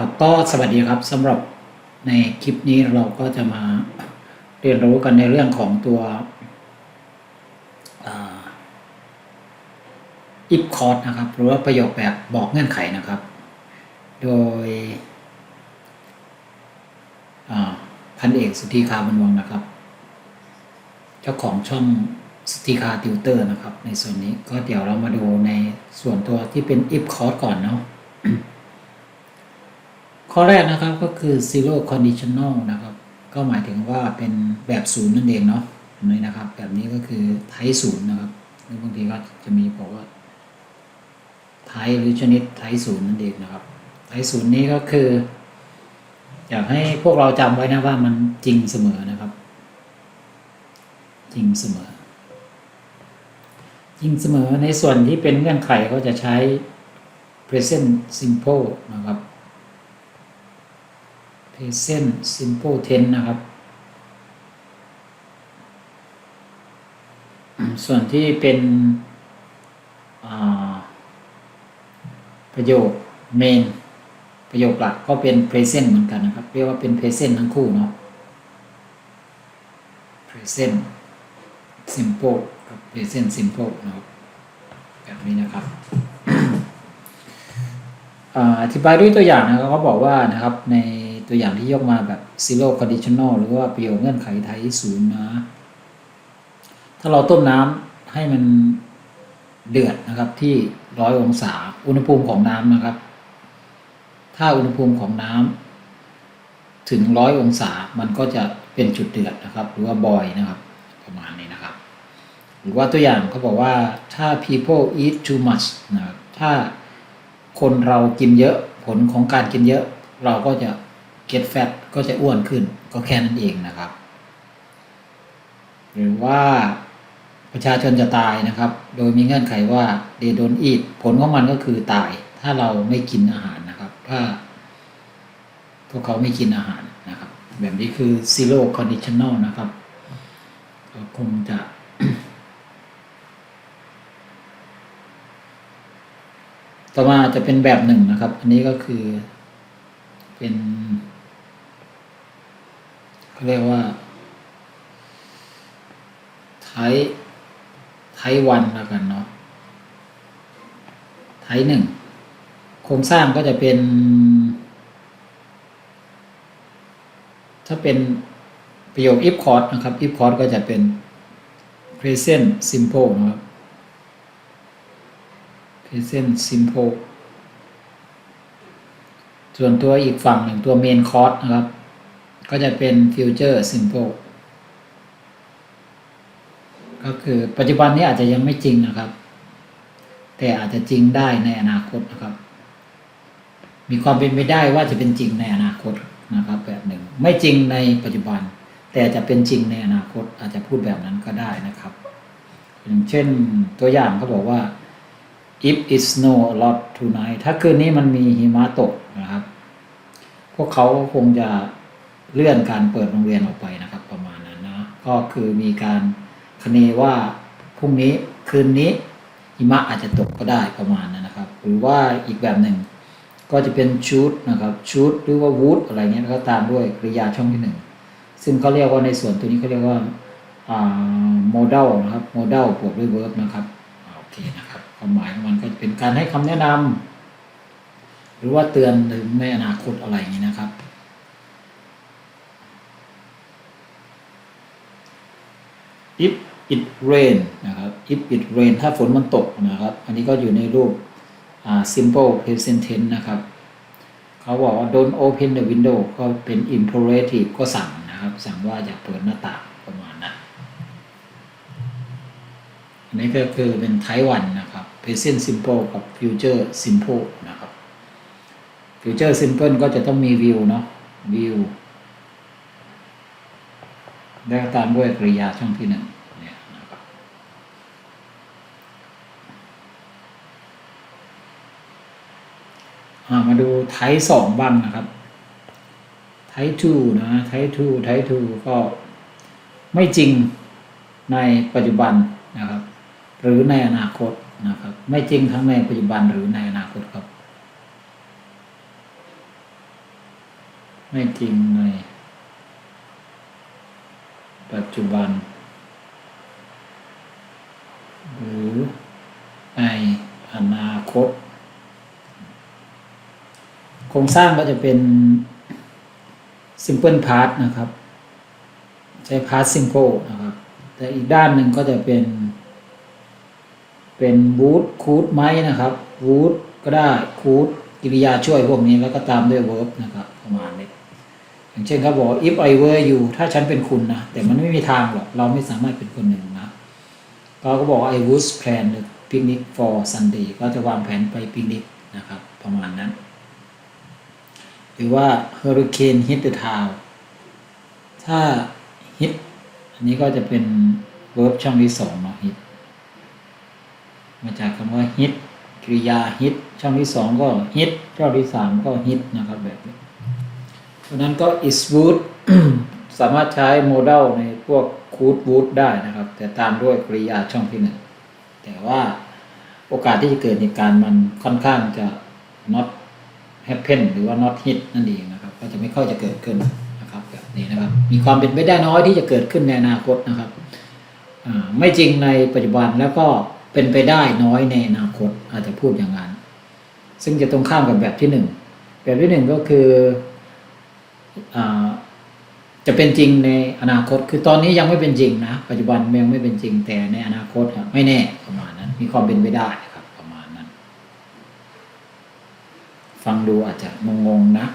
ครับก็สวัสดีครับสำหรับในคลิปนี้เราก็จะมาเรียนรู้กันในเรื่องของตัวอิฟคอร์ดนะครับหรือว่าประโยคแบบบอกเงื่อนไขนะครับ โดยพันเอกสุธีคาบรรวงนะครับ เจ้าของช่องสติคาติวเตอร์นะครับ ในส่วนนี้ก็เดี๋ยวเรามาดูในส่วนตัวที่เป็น if c o r d ก่อนเนาะ ข้อแรกนะครับก็คือ zero conditional นะครับ ก็หมายถึงว่าเป็นแบบศูนย์นั่นเองเนาะหนไหมนะครับ แบบนี้ก็คือ type ศูนย์นะครับหรือบางทีก็จะมีบอกว่า type หรือชนิด type ศูนย์นั่นเองนะครับ type ศูนย์นี้ก็คือ อยากให้พวกเราจำไว้นะว่ามันจริงเสมอนะครับ จริงเสมอ จริงเสมอในส่วนที่เป็นเงื่อนไขเขาจะใช้ present simple นะครับ present simple tense นะครับ ส่วนที่เป็นประโยค main ประโยคหลักก็เป็น present เหมือนกันนะครับ เรียกว่าเป็น present ทั้งคู่เนาะ present simple กับ present simple นะครับแบบนี้นะครับอธิบายด้วยตัวอย่างนะครับเขาบอกว่านะครับใน ตัวอย่างที่ยกมาแบบ zero conditional หรือว่าประโยคเงื่อนไขไทยศูนย์นะ ถ้าเราต้มน้ำให้มันเดือดนะครับที่ร้อยองศาอุณหภูมิของน้ำนะครับ ถ้าอุณหภูมิของน้ำถึงร้อยองศามันก็จะเป็นจุดเดือดนะครับ หรือว่าบอยนะครับ ประมาณนี้นะครับ หรือว่าตัวอย่างเขาบอกว่าถ้า people eat too much นะครับถ้าคนเรากินเยอะผลของการกินเยอะ เราก็จะ get fat ก็จะอ้วนขึ้นก็แค่นั้นเองนะครับ หรือว่าประชาชนจะตายนะครับ โดยมีเงื่อนไขว่า they don't eat ผลของมันก็คือตาย ถ้าเราไม่กินอาหารนะครับ ถ้า พวกเขาไม่กินอาหารนะครับ แบบนี้คือ zero conditional นะครับก็คงจะต่อมาจะเป็นแบบหนึ่งนะครับ อันนี้ก็คือเป็น เขาเรียกว่าไทยไทยวันแล้วกันเนาะไทยหนึ่งโครงสร้างก็จะเป็น ถ้าเป็นประโยค if c o r d นะครับ if c o r d ก็จะเป็น present simple นะครับ present simple ส่วนตัวอีกฝั่งหนึ่งตัว main course นะครับ ก็จะเป็น future simple ก็คือปัจจุบันนี้อาจจะยังไม่จริงนะครับ แต่อาจจะจริงได้ในอนาคตนะครับ มีความเป็นไปได้ว่าจะเป็นจริงในอนาคตนะครับ แบบหนึ่ง ไม่จริงในปัจจุบัน แต่จะเป็นจริงในอนาคต อาจจะพูดแบบนั้นก็ได้นะครับ อย่างเช่นตัวอย่างเขาบอกว่า if it snow a lot tonight ถ้าคืนนี้มันมีหิมะตกนะครับ พวกเขาคงจะ เลื่อนการเปิดโรงเรียนออกไปนะครับ ประมาณนั้นนะก็คือมีการคเนว่าพรุ่งนี้คืนนี้หิมะอาจจะตกก็ได้ประมาณนั้นนะครับ หรือว่าอีกแบบหนึ่ง ก็จะเป็นชูดนะครับชูดหรือว่าวูดอะไรเงี้ยก็ตามด้วยกริยาช่องที่หนึ่งซึ่งเขาเรียกว่าในส่วนตัวนี้เขาเรียกว่าโมเดลนะครับโมเดลบวกด้วยเวิร์บนะครับโอเคนะครับความหมายของมันก็จะเป็นการให้คำแนะนำหรือว่าเตือนถึงในอนาคตอะไรอย่างนี้นะครับ if it rain นะครับ if it rain ถ้าฝนมันตกนะครับ อันนี้ก็อยู่ในรูป simple present tense นะครับ เขาบอกว่า don't open the window ก็เป็น imperative ก็สั่งนะครับ สั่งว่าอย่าเปิดหน้าต่างประมาณนั้นอันนี้ก็คือเป็น type 1นะครับ present simple กับ future simple นะครับ future simple ก็จะต้องมี view เนาะ view แล้วก็ตามด้วยกริยาช่องที่หนึ่งเนี่ยนะครับมาดูไทสองบ้างนะครับไททูนะไททูไททูก็ไม่จริงในปัจจุบันนะครับ หรือในอนาคตนะครับ ไม่จริงทั้งในปัจจุบันหรือในอนาคตครับ ไม่จริงใน จุบัน หรือในอนาคต โครงสร้างก็จะเป็น simple part นะครับ ใช้ part simple นะครับ แต่อีกด้านหนึ่งก็จะเป็น เป็น would could ไหมนะครับ would ก็ได้ could กิริยาช่วยพวกนี้แล้วก็ตามด้วย verb นะครับประมาณ อย่างเช่นเขาบอก if I were you ถ้าฉันเป็นคุณนะ แต่มันไม่มีทางหรอก เราไม่สามารถเป็นคนหนึ่งนะเขาก็บอก I would plan the picnic for Sunday ก็จะวางแผนไปปิกนิกนะครับ ประมาณนั้น หรือว่า hurricane hit the town ถ้า hit อันนี้ก็จะเป็น verb ช่องที่สองเนาะ hit มาจากคำว่า hit กริยา hit ช่องที่สองก็ hit ช่องที่สามก็ hit นะครับแบบนี้ เพราะนั้นก็ is would สามารถใช้โมเดลในพวก could would ได้นะครับ แต่ตามด้วยกริยาช่องที่หนึ่งแต่ว่าโอกาสที่จะเกิดเหตุการณ์มันค่อนข้างจะ not happen หรือว่า not hit นั่นเองนะครับ ก็จะไม่ค่อยจะเกิดขึ้นนะครับแบบนี้นะครับ มีความเป็นไปได้น้อยที่จะเกิดขึ้นในอนาคตนะครับไม่จริงในปัจจุบันแล้วก็เป็นไปได้น้อยในอนาคตอาจจะพูดอย่างนั้น ซึ่งจะตรงข้ามกับแบบที่หนึ่งแบบที่หนึ่งก็คือ จะเป็นจริงในอนาคต คือตอนนี้ยังไม่เป็นจริงนะ ปัจจุบันยังไม่เป็นจริงแต่ในอนาคตไม่แน่ประมาณนั้น มีความเป็นไปได้ครับประมาณนั้น ฟังดูอาจจะงงๆนะ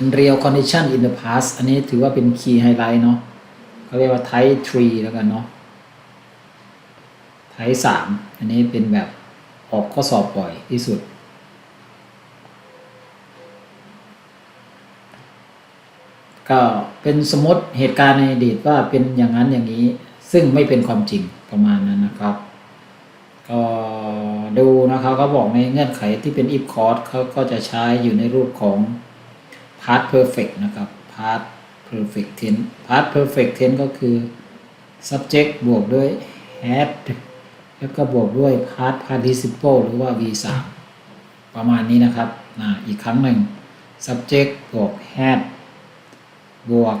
Unreal condition in the past อันนี้ถือว่าเป็น key highlight เนาะเขาเรียกว่า type 3แล้วกันเนาะ type 3อันนี้เป็นแบบออกข้อสอบบ่อยที่สุด ก็เป็นสมมติเหตุการณ์ในอดีตว่าเป็นอย่างนั้นอย่างนี้ ซึ่งไม่เป็นความจริงประมาณนั้นนะครับ ก็ดูนะครับเขาบอกในเงื่อนไขที่เป็น if clause เขาก็จะใช้อยู่ในรูปของ past perfect นะครับ past perfect tense past perfect tense ก็คือ subject บวกด้วย had แล้วก็บวกด้วย past participle หรือว่า v3 ประมาณนี้นะครับ อีกครั้งหนึ่ง subject บวก had บวก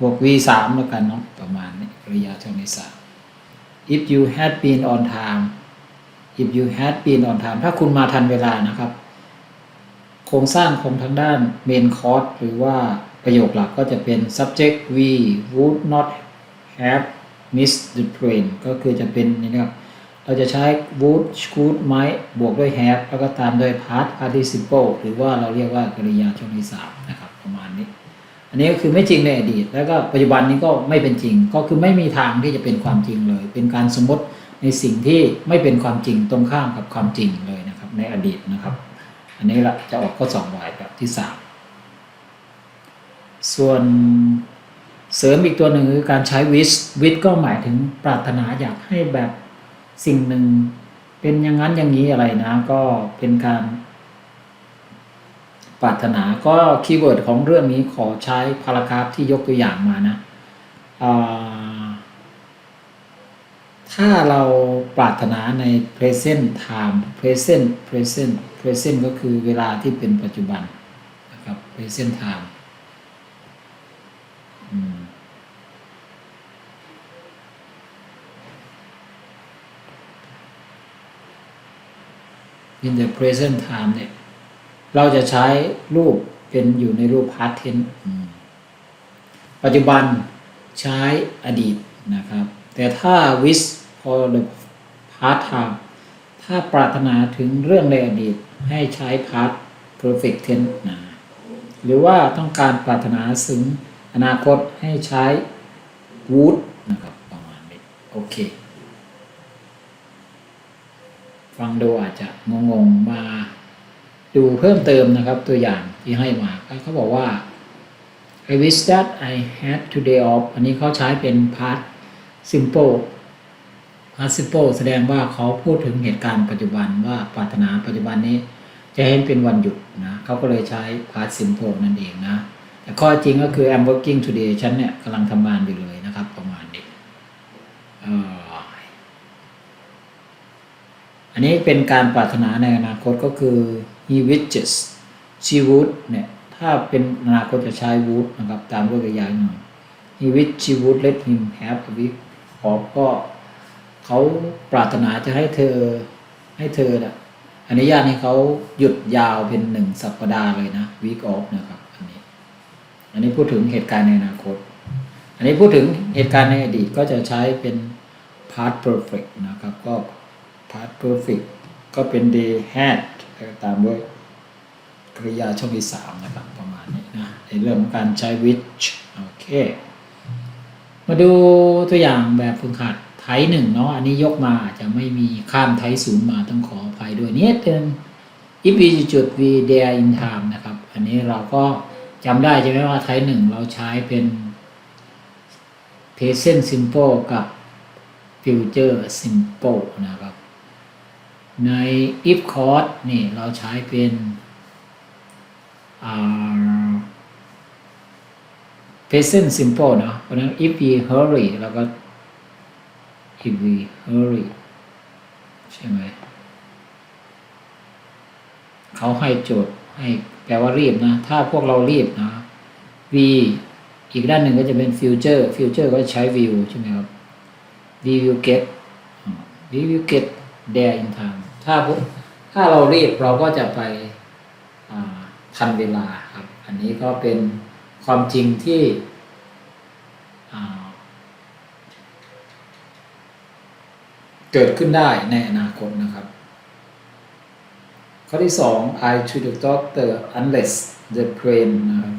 บวก v3 แล้วกันเนาะประมาณนี้กริยาช่องที่สาม if you had been on time if you had been on time ถ้าคุณมาทันเวลานะครับ โครงสร้างของทางด้าน main course หรือว่าประโยคหลักก็จะเป็น subject we would not have missed the train ก็คือจะเป็นนี่นะครับ เราจะใช้ would could might บวกด้วย have แล้วก็ตามด้วย past participle หรือว่าเราเรียกว่ากริยาช่องที่สามนะครับประมาณนี้ อันนี้ก็คือไม่จริงในอดีต แล้วก็ปัจจุบันนี้ก็ไม่เป็นจริง ก็คือไม่มีทางที่จะเป็นความจริงเลย เป็นการสมมติในสิ่งที่ไม่เป็นความจริงตรงข้ามกับความจริงเลยนะครับในอดีตนะครับ อันนี้ละจะออกข้อสองวายแบบที่สามส่วนเสริมอีกตัวหนึ่งคือการใช้ wish wish ก็หมายถึงปรารถนาอยากให้แบบ สิ่งหนึ่ง เป็นอย่างนั้นอย่างนี้อะไรนะ ก็เป็นการปรารถนาก็คีย์เวิร์ดของเรื่องนี้ขอใช้พารากราฟที่ยกตัวอย่างมานะถ้าเราปรารถนาใน present time present present present ก็คือเวลาที่เป็นปัจจุบันนะครับ present time อืม in the present time เนี่ย เราจะใช้รูปเป็นอยู่ในรูป past tense อืมปัจจุบันใช้อดีตนะครับ แต่ถ้า wish for the past time ถ้าปรารถนาถึงเรื่องในอดีตให้ใช้ past perfect tense นะหรือว่าต้องการปรารถนาถึงอนาคตให้ใช้ would นะครับประมาณนี้โอเค ฟังดูอาจจะงงๆมา ดูเพิ่มเติมนะครับตัวอย่างที่ให้มาเขาบอกว่า I wish that I had today off อันนี้เขาใช้เป็น past simple past simple แสดงว่าเขาพูดถึงเหตุการณ์ปัจจุบันว่าปรารถนาปัจจุบันนี้จะให้เป็นวันหยุดนะเขาก็เลยใช้ past simple นั่นเองนะ แต่ข้อจริงก็คือ I'm working today ฉันเนี่ยกำลังทำงานอยู่เลยนะครับ ประมาณนี้เอันนี้เป็นการปรารถนาในอนาคตก็คือ he wishes she would เนี่ย ถ้าเป็นอนาคตจะใช้ would นะครับ ตามรูปกริยาหน่อย he wish she would let him have a week off ก็เขาปรารถนาจะให้เธอให้เธอน่ะอนุญาตให้เขาหยุดยาวเป็นหนึ่งสัปดาห์เลยนะ week off นะครับ อันนี้ อันนี้พูดถึงเหตุการณ์ในอนาคต อันนี้พูดถึงเหตุการณ์ในอดีตก็จะใช้เป็น past perfect นะครับ ก็ past perfect ก็เป็น they had แล้วก็ตามด้วยกริยาช่องที่สามนะครับประมาณนี้นะในเรื่องของการใช้ which โอเค มาดูตัวอย่างแบบฝึกหัดไทยหนึ่งเนาะอันนี้ยกมาจจะไม่มีข้ามไทยศูนย์มาต้องขออภัยด้วยนิดนึง if we จุด we there in time นะครับ อันนี้เราก็จำได้ใช่ไหมว่าไทยหนึ่งเราใช้เป็น present simple กับ future simple นะครับ ใน if clause นี่เราใช้เป็น present simple เนอะเพราะนั้น if we hurry เราก็ if we hurry ใช่ไหมเขาให้โจทย์ให้แปลว่ารีบนะ ถ้าพวกเรารีบนะ v อีกด้านหนึ่งก็จะเป็น future future ก็ใช้ will ใช่ไหมครับ we will get we will get there in time ถ้าพวกถ้าเรารีบเราก็จะไปทันเวลาครับ อันนี้ก็เป็นความจริงที่เกิดขึ้นได้ในอนาคตนะครับ ข้อที่สอง I to the doctor unless the plane นะครับ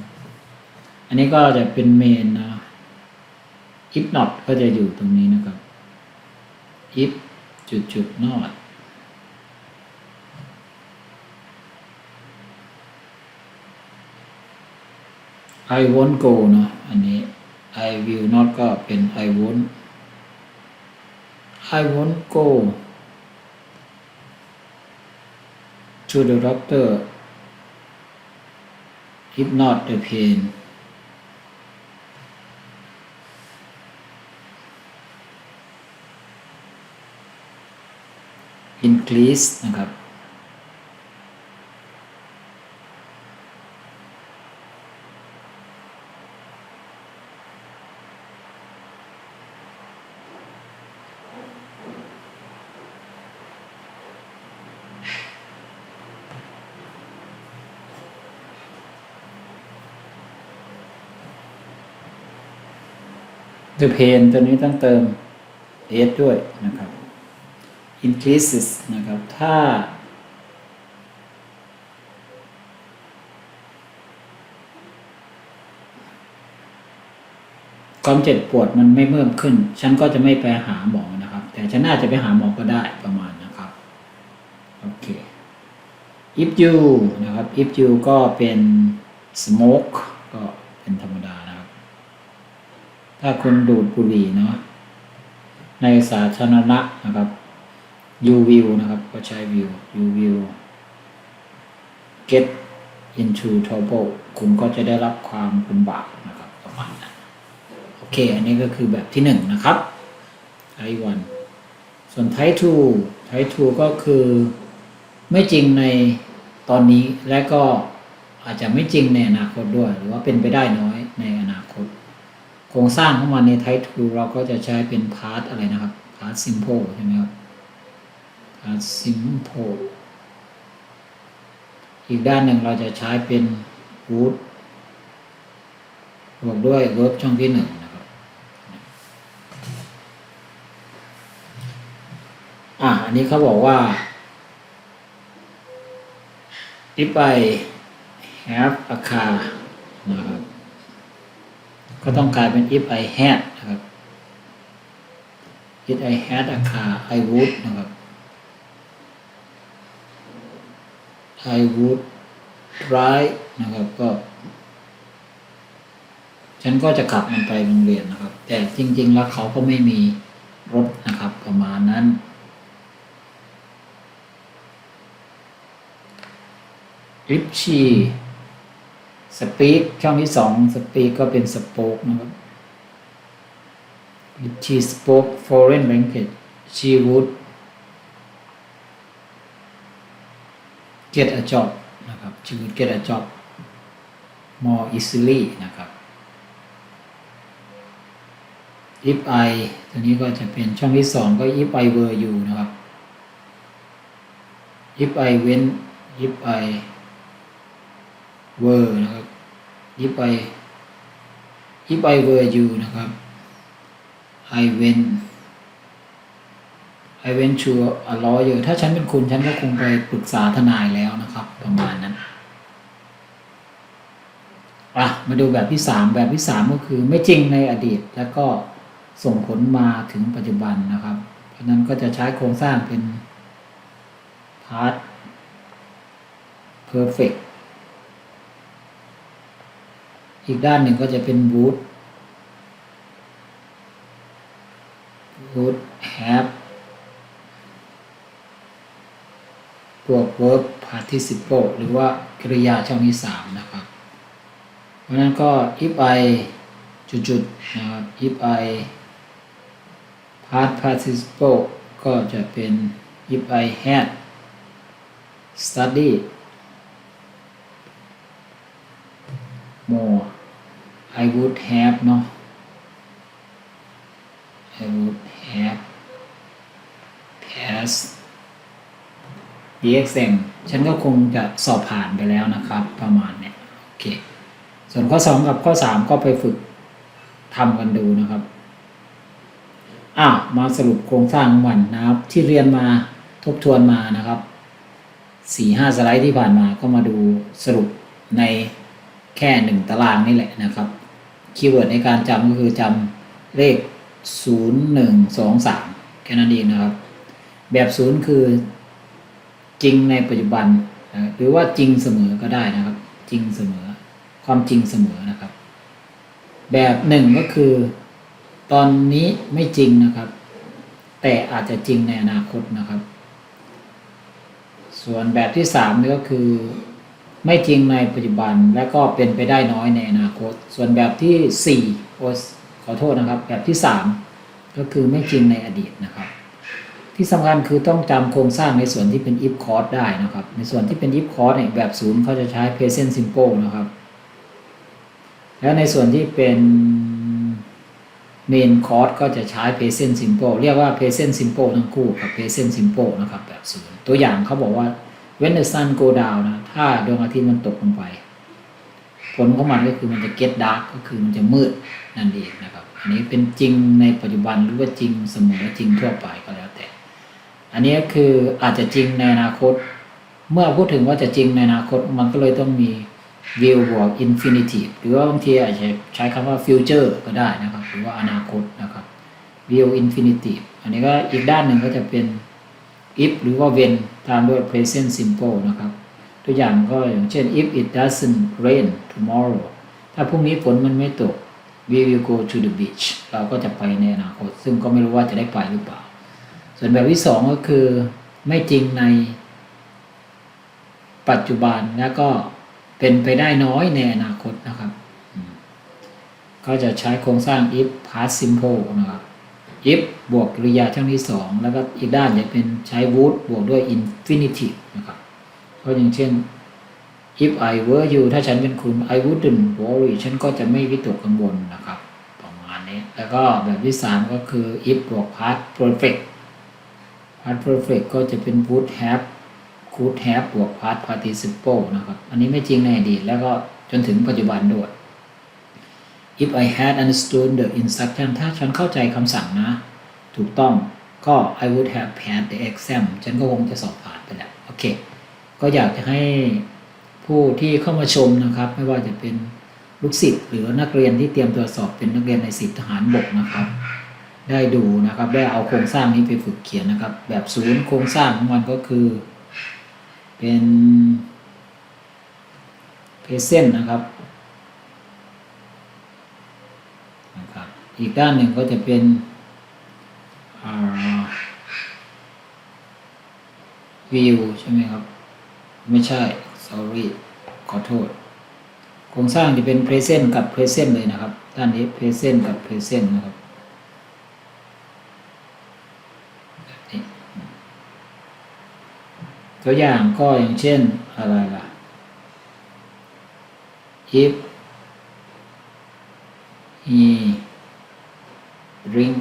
อันนี้ก็จะเป็นเมนนะ if not ก็จะอยู่ตรงนี้นะครับ if จุดจุด not I won't go เนอะอันนี้ I will not ก็เป็น I won't I won't go to the doctor if not the pain increase นะครับ the pain ตัวนี้ต้องเติม s ด้วยนะครับ increases นะครับ ถ้า ความเจ็บปวดมันไม่เพิ่มขึ้น ฉันก็จะไม่ไปหาหมอนะครับ แต่ฉันน่าจะไปหาหมอก็ได้ประมาณนะครับ โอเค if you นะครับ if you ก็เป็น smoke ก็เป็นธรรมดา ถ้าคุณดูดบุหรี่เนาะในสาธารณะนะครับ you will นะครับ ก็ใช้ will you will get into trouble คุณก็จะได้รับความลำบากนะครับประมาณนั้นโอเค อันนี้ก็คือแบบที่หนึ่งนะครับไทวันส่วนไททูไททูก็คือไม่จริงในตอนนี้และก็อาจจะไม่จริงในอนาคตด้วย หรือว่าเป็นไปได้น้อยในอนาคต โครงสร้างของมันในไททูเราก็จะใช้เป็นพาร์ทอะไรนะครับพาร์ทซิมโพใช่ไหมครับพาร์ทซิมโพอีกด้านหนึ่งเราจะใช้เป็น would บวกด้วย verb ช่องที่หนึ่งนะครับอะอันนี้เขาบอกว่า if I have a car นะครับ ก็ต้องกลายเป็น if I had นะครับ if I had a car I would นะครับ I would ride นะครับก็ ฉันก็จะขับมันไปโรงเรียนนะครับ แต่จริง ๆ แล้วเขาก็ไม่มีรถนะครับประมาณนั้นริปชี ปีกช่องที่สองสปีกก็เป็นสโปกนะครับริปชี spoke foreign language she would get a job นะครับ she would get a job more easily นะครับ if I ตัวนี้ก็จะเป็นช่องที่สองก็ if I were you นะครับ if I went if I were นะครับ if I if I were you นะครับ I went I went to a lawyer ถ้าฉันเป็นคุณฉันก็คงไปปรึกษาทนายแล้วนะครับ ประมาณนั้นอะมาดูแบบที่สามแบบที่สามก็คือไม่จริงในอดีต แล้วก็ส่งผลมาถึงปัจจุบันนะครับ เพราะฉะนั้นก็จะใช้โครงสร้างเป็น past perfect อีกด้านหนึ่งก็จะเป็น would would have บวก verb participle หรือว่ากริยาช่องที่สามนะครับ เพราะนั้นก็ if I จุดๆนะครับ if I past participle ก็จะเป็น if I had studied more I would have เนาะ I would have passed the exam ฉันก็คงจะสอบผ่านไปแล้วนะครับ ประมาณเนี้ยโอเค ส่วนข้อ 2 กับข้อ 3 ก็ไปฝึกทำกันดูนะครับอ้าวมาสรุปโครงสร้างของมันนะครับ ที่เรียนมาทบทวนมานะครับ4-5สไลด์ที่ผ่านมาก็มาดูสรุปใน แค่หนึ่งตารางนี่แหละนะครับคีย์เวิร์ดในการจำก็คือจำเลข 0 1 2 3 แค่นั้นเองนะครับ แบบ 0 คือจริงในปัจจุบันนะหรือว่าจริงเสมอก็ได้นะครับ จริงเสมอ ความจริงเสมอนะครับ แบบหนึ่งก็คือ ตอนนี้ไม่จริงนะครับ แต่อาจจะจริงในอนาคตนะครับ ส่วนแบบที่สามนี่ก็คือ ไม่จริงในปัจจุบันและก็เป็นไปได้น้อยในอนาคต ส่วนแบบที่สี่โอขอโทษนะครับ แบบที่สามก็คือไม่จริงในอดีตนะครับ ที่สำคัญคือต้องจำโครงสร้างในส่วนที่เป็น if clause ได้นะครับ ในส่วนที่เป็น if clause เนี่ยแบบศูนย์เขาจะใช้ present simple นะครับ แล้วในส่วนที่เป็น main clause ก็จะใช้ present simple เรียกว่า present simple ทั้งคู่กับ present simple นะครับแบบศูนย์ตัวอย่างเขาบอกว่า when the sun go down นะ ถ้าดวงอาทิตย์มันตกลงไป ผลของมันก็คือมันจะ get dark ก็คือมันจะมืดนั่นเองนะครับ อันนี้เป็นจริงในปัจจุบันหรือว่าจริงเสมอจริงทั่วไปก็แล้วแต่ อันนี้ก็คืออาจจะจริงในอนาคต เมื่อพูดถึงว่าจะจริงในอนาคตมันก็เลยต้องมี will บวก infinitive หรือว่าบางทีอาจจะใช้คำว่า future ก็ได้นะครับ หรือว่าอนาคตนะครับ will infinitive อันนี้ก็อีกด้านหนึ่งก็จะเป็น if หรือว่า when ตามด้วย present simple นะครับ ตัวอย่างก็อย่างเช่น if it doesn't rain tomorrow ถ้าพรุ่งนี้ฝนมันไม่ตก we will go to the beach เราก็จะไปในอนาคต ซึ่งก็ไม่รู้ว่าจะได้ไปหรือเปล่า ส่วนแบบที่สองก็คือไม่จริงในปัจจุบันแล้วก็เป็นไปได้น้อยในอนาคตนะครับ ก็จะใช้โครงสร้าง if past simple นะครับ if บวกกริยาช่องที่สองแล้วก็อีกด้านจะเป็นใช้ would บวกด้วย infinitive นะครับก็อย่างเช่น if I were you ถ้าฉันเป็นคุณ I wouldn't worry ฉันก็จะไม่วิตกกังวลนะครับ ประมาณนี้ แล้วก็แบบที่สามก็คือ if บวก past perfect past perfect ก็จะเป็น would have could have บวก past participle นะครับ อันนี้ไม่จริงในอดีตแล้วก็จนถึงปัจจุบันด้วย if I had understood the instruction ถ้าฉันเข้าใจคำสั่งนะ ถูกต้องก็ I would have passed the exam ฉันก็คงจะสอบผ่านไปแล้วโอเค ก็อยากจะให้ผู้ที่เข้ามาชมนะครับ ไม่ว่าจะเป็นลูกศิษย์หรือนักเรียนที่เตรียมตัวสอบเป็นนักเรียนในสิบทหารบกนะครับ ได้ดูนะครับ ได้เอาโครงสร้างนี้ไปฝึกเขียนนะครับ แบบศูนย์โครงสร้างของมันก็คือ เป็น present นะครับนะครับ อีกด้านหนึ่งก็จะเป็นอ่า view ใช่ไหมครับ ไม่ใช่ sorry ขอโทษ โครงสร้างจะเป็น present กับ present เลยนะครับ ด้านนี้ present กับ present นะครับตัวอย่างก็อย่างเช่นอะไรล่ะ if he drink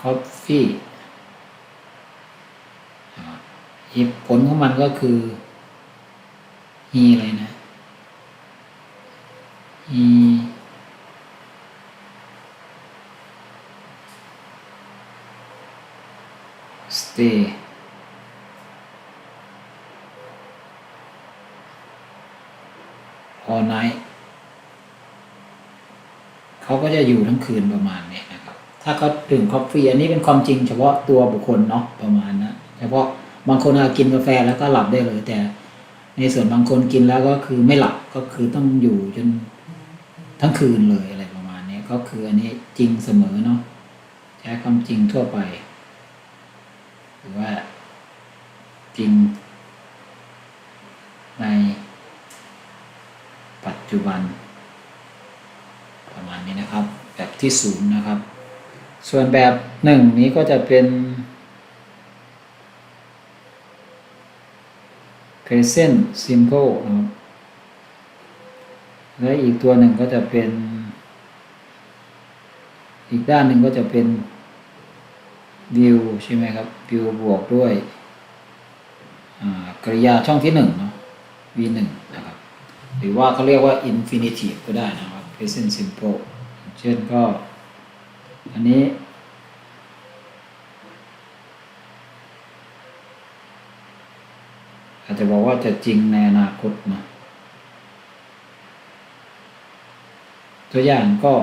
coffee อ่า if ผลของมันก็คือ he อะไรนะ he stay เขาก็จะอยู่ทั้งคืนประมาณนี้นะครับ ถ้าเขาดื่มกาแฟอันนี้เป็นความจริงเฉพาะตัวบุคคลเนาะประมาณนะเฉพาะบางคนอากินกาแฟแล้วก็หลับได้เลย แต่ ในส่วนบางคนกินแล้วก็คือไม่หลับก็คือต้องอยู่จนทั้งคืนเลยอะไรประมาณนี้ก็คืออันนี้จริงเสมอเนาะใช้ความจริงทั่วไปหรือว่าจริง ในปัจจุบัน ประมาณนี้นะครับ แบบ ที่ศูนย์นะครับ ส่วนแบบหนึ่งนี้ก็จะเป็น present simple นะครับและอีกตัวหนึ่งก็จะเป็น อีกด้านหนึ่งก็จะเป็น view ใช่ไหมครับ view บวกด้วยกริยาช่องที่หนึ่งเนาะ v หนึ่งนะครับ หรือว่าเขาเรียกว่า infinitive ก็ได้นะครับ present simple เช่นก็ อันนี้ อาจจะบอกว่าจะจริงในอนาคตนะตัวอย่างก็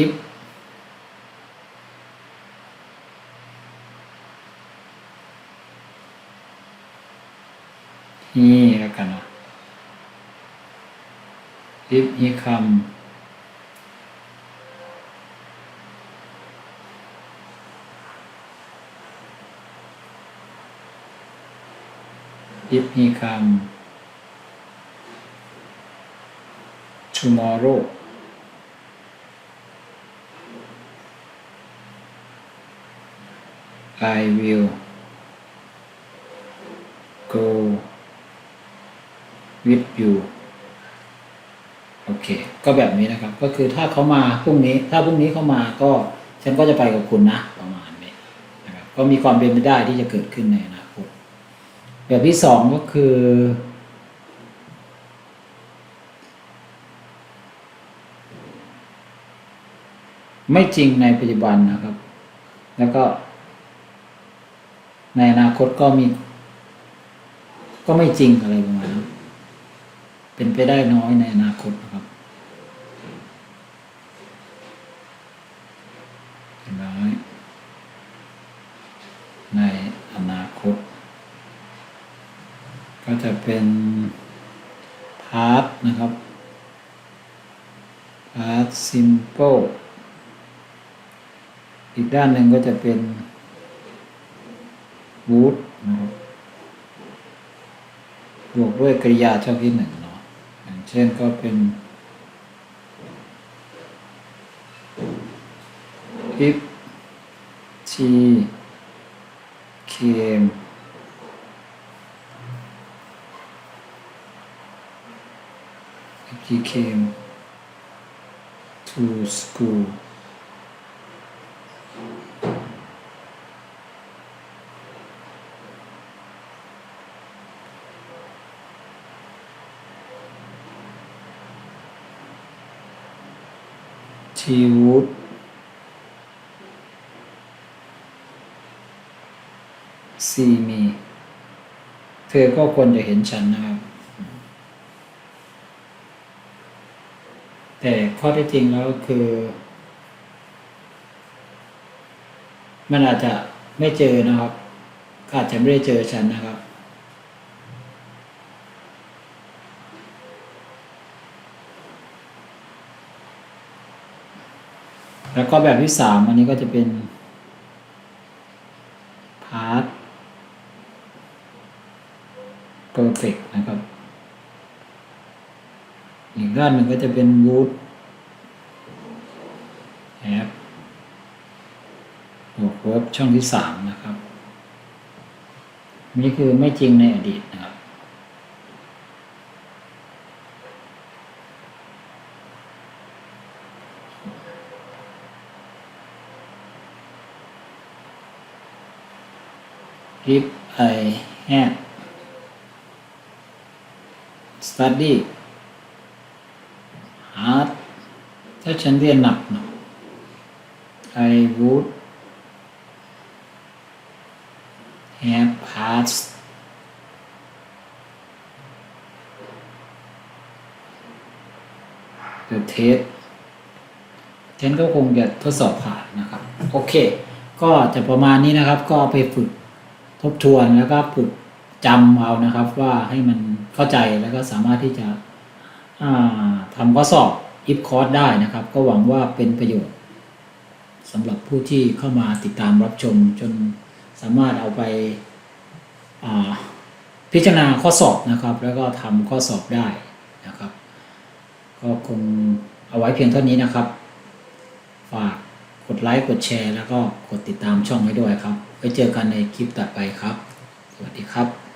if he แล้วกันนะ if he come if he come tomorrow I will go with you ก็แบบนี้นะครับ ก็คือถ้าเขามาพรุ่งนี้ ถ้าพรุ่งนี้เขามาก็ฉันก็จะไปกับคุณนะประมาณนี้นะครับก็มีความเป็นไปได้ที่จะเกิดขึ้นในอนาคตแบบที่สองก็คือ ไม่จริงในปัจจุบันนะครับ แล้วก็ในอนาคตก็มี ก็ไม่จริงอะไรประมาณนั้นเป็นไปได้น้อยในอนาคตนะครับ จะเป็นพาร์ทนะครับพาร์ทซิมเปิลอีกด้านหนึ่งก็จะเป็นวูดนะครับบวกด้วยกริยาช่องที่หนึ่งเนาะอย่างเช่นก็เป็น if she came if she came to school she would see me เธอก็ควรจะเห็นฉันนะครับ แต่ข้อที่จริงแล้วคือ มันอาจจะไม่เจอนะครับ อาจจะไม่ได้เจอฉันนะครับ แล้วก็แบบที่สามอันนี้ก็จะเป็น part perfect นะครับ ด้านหนึ่งก็จะเป็นวูดแอปหัวเวิร์บช่องที่สามนะครับ นี่คือไม่จริงในอดีตนะครับ if I had ต๊าดดี้ ถ้าฉันเรียนหนักหน่อย I would have passed the test ฉันก็คงจะทดสอบผ่านนะครับ โอเค ก็จะประมาณนี้นะครับ ก็ไปฝึกทบทวนแล้วก็ฝึกจำเอานะครับ ว่าให้มันเข้าใจแล้วก็สามารถที่จะทำข้อสอบ if course ได้นะครับ ก็หวังว่าเป็นประโยชน์สำหรับผู้ที่เข้ามาติดตามรับชมจนสามารถเอาไปาพิจารณาข้อสอบนะครับ แล้วก็ทำข้อสอบได้นะครับ ก็คงเอาไว้เพียงเท่านี้นะครับ ฝากกดไลค์กดแชร์ แล้วก็กดติดตามช่องให้ด้วยครับไว้เจอกันในคลิปต่อไปครับ สวัสดีครับ